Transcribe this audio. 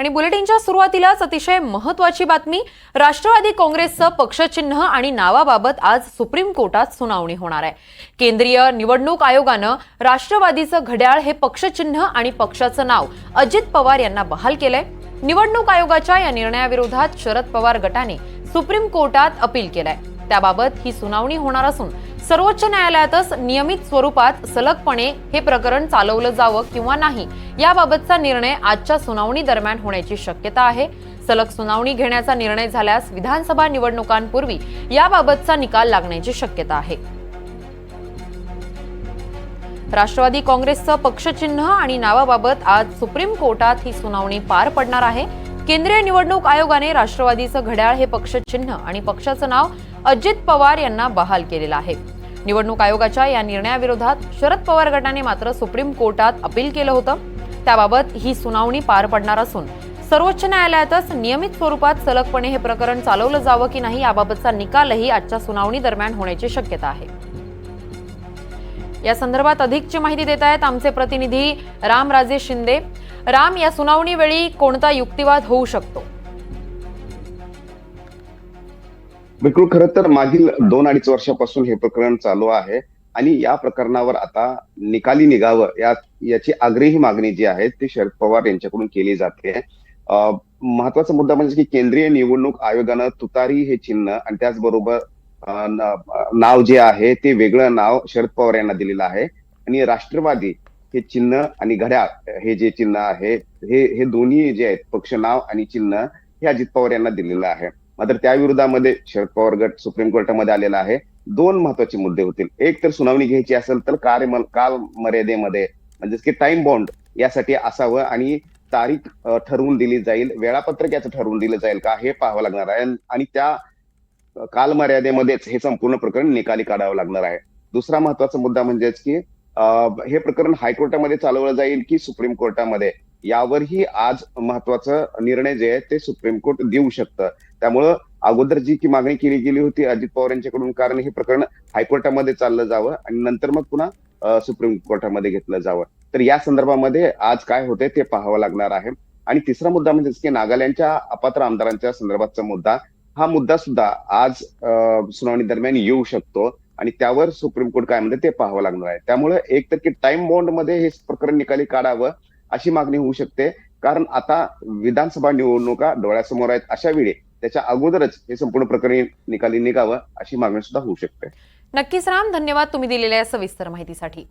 आणि बुलेटिनच्या सुरुवातीलाच अतिशय महत्वाची बातमी राष्ट्रवादी काँग्रेसचं पक्षचिन्ह आणि नावाबाबत आज सुप्रीम कोर्टात सुनावणी होणार आहे. केंद्रीय निवडणूक आयोगानं राष्ट्रवादीचं घड्याळ हे पक्षचिन्ह आणि पक्षाचं नाव अजित पवार यांना बहाल केलंय. निवडणूक आयोगाच्या या निर्णयाविरोधात शरद पवार गटाने सुप्रीम कोर्टात अपील केलंय. त्याबाबत ही सुनावणी होणार असून सर्वोच्च न्यायालयातच नियमित स्वरूपात सलगपणे हे प्रकरण चालवलं जावं किंवा नाही याबाबतचा निर्णय आजच्या सुनावणी दरम्यान होण्याची शक्यता आहे. सलग सुनावणी घेण्याचा निर्णय झाल्यास विधानसभा निवडणुकांपूर्वी याबाबतचा निकाल लागण्याची शक्यता आहे. राष्ट्रवादी काँग्रेसचं पक्षचिन्ह आणि नावाबाबत आज सुप्रीम कोर्टात ही सुनावणी पार पडणार आहे. केंद्रीय निवडणूक आयोगाने राष्ट्रवादीचं घड्याळ हे पक्षचिन्ह आणि पक्षाचं नाव अजित पवार यांना बहाल केलेलं आहे. निवडणूक आयोगाच्या या निर्णयाविरोधात शरद पवार गटाने मात्र सुप्रीम कोर्टात अपील केलं होतं. त्याबाबत ही सुनावणी पार पडणार असून सर्वोच्च न्यायालयातच नियमित स्वरूपात सलगपणे हे प्रकरण चालवलं जावं की नाही याबाबतचा निकालही आजच्या सुनावणी दरम्यान होण्याची शक्यता आहे. या संदर्भात अधिकची माहिती देत आहेत आमचे प्रतिनिधी रामराजे शिंदे. राम या सुनावणी वेळी कोणता युक्तिवाद होऊ शकतो? बिलकुल खरं तर मागील दोन अडीच वर्षापासून हे प्रकरण चालू आहे आणि या प्रकरणावर आता निकाली निघावं या याची आग्रही मागणी जी आहे ती शरद पवार यांच्याकडून केली जाते. अं, महत्त्वाचा मुद्दा म्हणजे की केंद्रीय निवडणूक आयोगानं तुतारी हे चिन्ह आणि त्याचबरोबर नाव जे आहे ते वेगळं नाव शरद पवार यांना दिलेलं आहे. आणि राष्ट्रवादी हे चिन्ह आणि घड्याळ हे जे चिन्ह आहे हे हे दोन्ही जे आहेत पक्ष नाव आणि चिन्ह हे अजित पवार यांना दिलेलं आहे. मात्र त्या विरोधामध्ये शरद पवार गट सुप्रीम कोर्टामध्ये आलेला आहे. दोन महत्त्वाचे मुद्दे होतील. एक तर सुनावणी घ्यायची असेल तर कार्य काल मर्यादेमध्ये म्हणजेच की टाइम बॉन्ड यासाठी असावं आणि तारीख ठरवून दिली जाईल. वेळापत्रक याचं ठरवून दिलं जाईल का हे पाहावं लागणार आहे. आणि त्या काल मर्यादेमध्येच हे संपूर्ण प्रकरण निकाली काढावं लागणार आहे. दुसरा महत्त्वाचा मुद्दा म्हणजेच की हे प्रकरण हायकोर्टामध्ये चालवलं जाईल की सुप्रीम कोर्टामध्ये? यावरही आज महत्त्वाचा निर्णय जे आहे ते सुप्रीम कोर्ट देऊ शकतं. त्यामुळं अगोदर जी की मागणी केली गेली होती अजित पवार यांच्याकडून कारण हे प्रकरण हायकोर्टामध्ये चाललं जावं आणि नंतर मग पुन्हा सुप्रीम कोर्टामध्ये घेतलं जावं. तर या संदर्भामध्ये आज काय होते ते पाहावं लागणार आहे. आणि तिसरा मुद्दा म्हणजे की नागालँडच्या अपात्र आमदारांच्या संदर्भातचा मुद्दा हा मुद्दा सुद्धा आज सुनावणी दरम्यान येऊ शकतो आणि त्यावर सुप्रीम कोर्ट काय म्हणते ते पाहावं लागणार आहे. त्यामुळे एक तर की टाइम बॉन्डमध्ये हे प्रकरण निकाली काढावं अशी मागणी होऊ शकते. कारण आता विधानसभा निवडणुका डोळ्यासमोर आहेत. अशा वेळी त्याच्या अगोदरच हे संपूर्ण प्रकरण निकाली निघावं अशी मागणी सुद्धा होऊ शकते. नक्कीच राम धन्यवाद तुम्ही दिलेल्या सविस्तर माहितीसाठी.